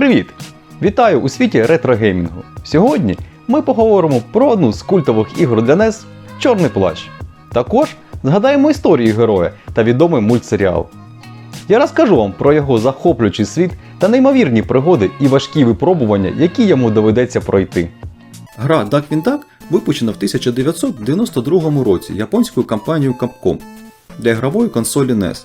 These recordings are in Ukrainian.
Привіт! Вітаю у світі ретрогеймінгу. Сьогодні ми поговоримо про одну з культових ігор для NES Чорний плащ. Також згадаємо історію героя та відомий мультсеріал. Я розкажу вам про його захоплюючий світ та неймовірні пригоди і важкі випробування, які йому доведеться пройти. Гра Duck випущена в 1992 році японською компанією Capcom для ігрової консолі NES.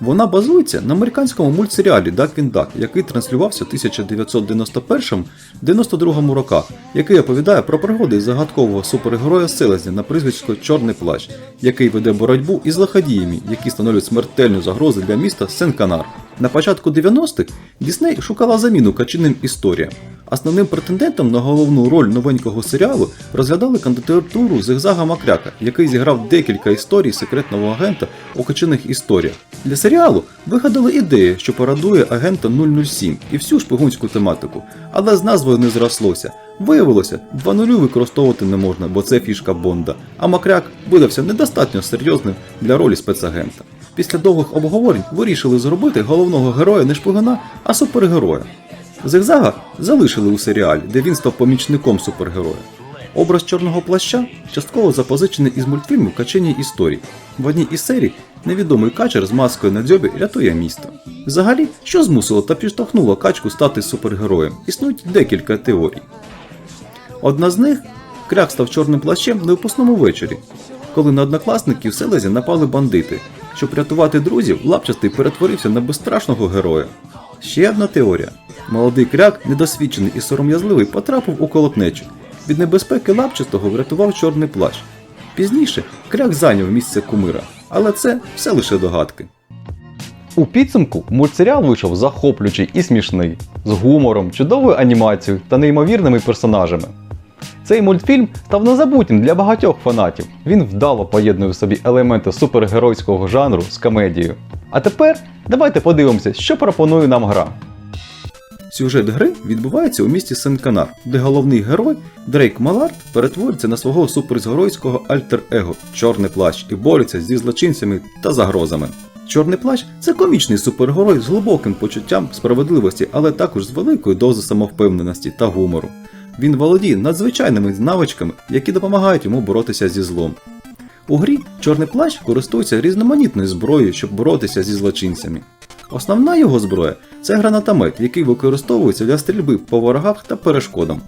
Вона базується на американському мультсеріалі Darkwing Duck, який транслювався в 1991-92 роках, який оповідає про пригоди загадкового супергероя Селезня на прізвисько Чорний плащ, який веде боротьбу із лиходіями, які становлять смертельну загрозу для міста Сен-Канар. На початку 90-х Дісней шукала заміну качинним історіям. Основним претендентом на головну роль новенького серіалу розглядали кандидатуру Зигзага Макряка, який зіграв декілька історій секретного агента у качиних історіях. Для серіалу вигадали ідею, що парадує агента 007 і всю шпигунську тематику, але з назвою не зрослося. Виявилося, 2.0 використовувати не можна, бо це фішка Бонда, а Макряк видався недостатньо серйозним для ролі спецагента. Після довгих обговорень вирішили зробити головного героя не шпигуна, а супергероя. Зигзага залишили у серіалі, де він став помічником супергероя. Образ чорного плаща частково запозичений із мультфільму Качені історії. В одній із серій невідомий качер з маскою на дзьобі рятує місто. Взагалі, що змусило та підштовхнуло качку стати супергероєм? Існують декілька теорій. Одна з них кряк став чорним плащем на випускному вечорі, коли на однокласників в селезі напали бандити. Щоб рятувати друзів, лапчастий перетворився на безстрашного героя. Ще одна теорія. Молодий кряк, недосвідчений і сором'язливий, потрапив у колотнечу. Від небезпеки лапчастого врятував чорний плащ. Пізніше кряк зайняв місце кумира, але це все лише догадки. У підсумку мультсеріал вийшов захоплюючий і смішний, з гумором, чудовою анімацією та неймовірними персонажами. Цей мультфільм став незабутнім для багатьох фанатів. Він вдало поєднує в собі елементи супергеройського жанру з комедією. А тепер давайте подивимося, що пропонує нам гра. Сюжет гри відбувається у місті Сен-Канар, де головний герой Дрейк Малард перетворюється на свого суперзгеройського альтер-его Чорний плащ і бореться зі злочинцями та загрозами. Чорний плащ це комічний супергерой з глибоким почуттям справедливості, але також з великою дозою самовпевненості та гумору. Він володіє надзвичайними навичками, які допомагають йому боротися зі злом. У грі Чорний плащ користується різноманітною зброєю, щоб боротися зі злочинцями. Основна його зброя це гранатомет, який використовується для стрільби по ворогах та перешкодам.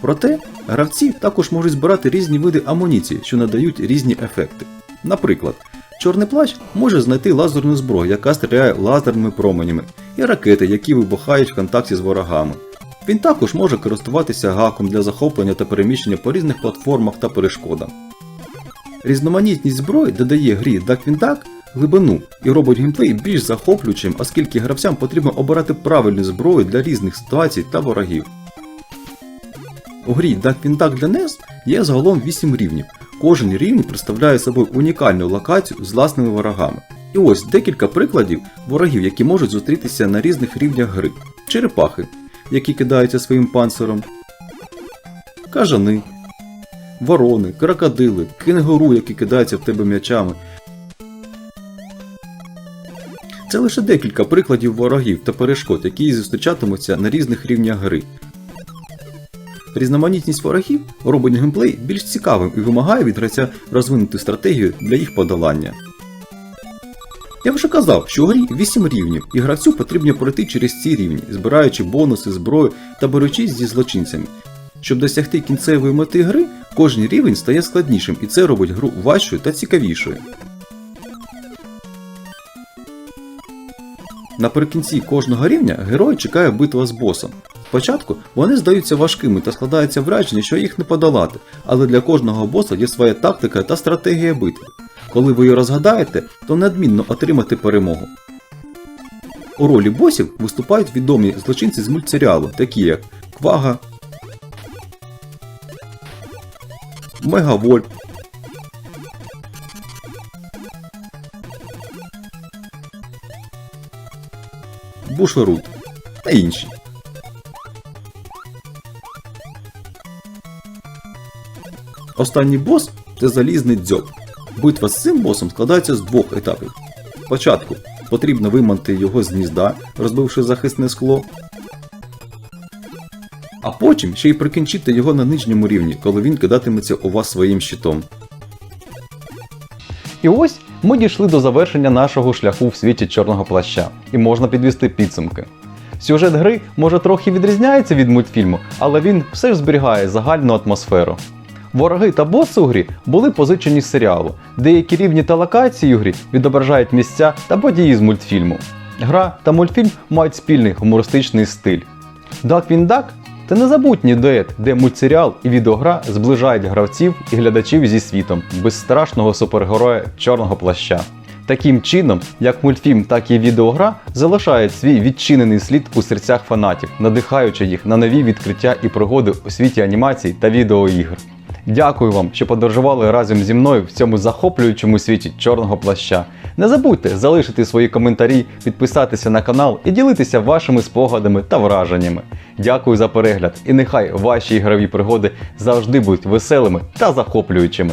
Проте гравці також можуть збирати різні види амуніції, що надають різні ефекти. Наприклад, чорний плащ може знайти лазерну зброю, яка стріляє лазерними променями, і ракети, які вибухають в контакті з ворогами. Він також може користуватися гаком для захоплення та переміщення по різних платформах та перешкодам. Різноманітність зброї додає грі Darkwing Duck глибину і робить геймплей більш захоплюючим, оскільки гравцям потрібно обирати правильну зброю для різних ситуацій та ворогів. У грі Darkwing Duck для NES є загалом 8 рівнів. Кожен рівень представляє собою унікальну локацію з власними ворогами. І ось декілька прикладів ворогів, які можуть зустрітися на різних рівнях гри. Черепахи, які кидаються своїм панциром, кажани, ворони, крокодили, кенгуру, які кидаються в тебе м'ячами. Це лише декілька прикладів ворогів та перешкод, які зустрічатимуться на різних рівнях гри. Різноманітність ворогів робить геймплей більш цікавим і вимагає від гравця розвинути стратегію для їх подолання. Я вже казав, що у грі 8 рівнів, і гравцю потрібно пройти через ці рівні, збираючи бонуси, зброю та борючись зі злочинцями. Щоб досягти кінцевої мети гри, кожен рівень стає складнішим, і це робить гру важчою та цікавішою. Наприкінці кожного рівня герой чекає битва з босом. Спочатку вони здаються важкими та складається враження, що їх не подолати, але для кожного боса є своя тактика та стратегія битви. Коли ви її розгадаєте, то неодмінно отримати перемогу. У ролі босів виступають відомі злочинці з мультсеріалу, такі як Квага, Мегавольт, Бушерут та інші. Останній бос це залізний дзьоб. Битва з цим босом складається з двох етапів. Спочатку потрібно виманити його з гнізда, розбивши захисне скло. А потім ще й прикінчити його на нижньому рівні, коли він кидатиметься у вас своїм щитом. І ось ми дійшли до завершення нашого шляху в світі чорного плаща, і можна підвести підсумки. Сюжет гри може трохи відрізняється від мультфільму, але він все ж зберігає загальну атмосферу. Вороги та боси у грі були позичені з серіалу. Деякі рівні та локації у грі відображають місця та події з мультфільму. Гра та мультфільм мають спільний гумористичний стиль. Darkwing Duck – це незабутній дует, де мультсеріал і відеогра зближають гравців і глядачів зі світом безстрашного супергероя чорного плаща. Таким чином, як мультфільм, так і відеогра залишають свій відчинений слід у серцях фанатів, надихаючи їх на нові відкриття і пригоди у світі анімацій та відеоігр. Дякую вам, що подорожували разом зі мною в цьому захоплюючому світі чорного плаща. Не забудьте залишити свої коментарі, підписатися на канал і ділитися вашими спогадами та враженнями. Дякую за перегляд і нехай ваші ігрові пригоди завжди будуть веселими та захоплюючими.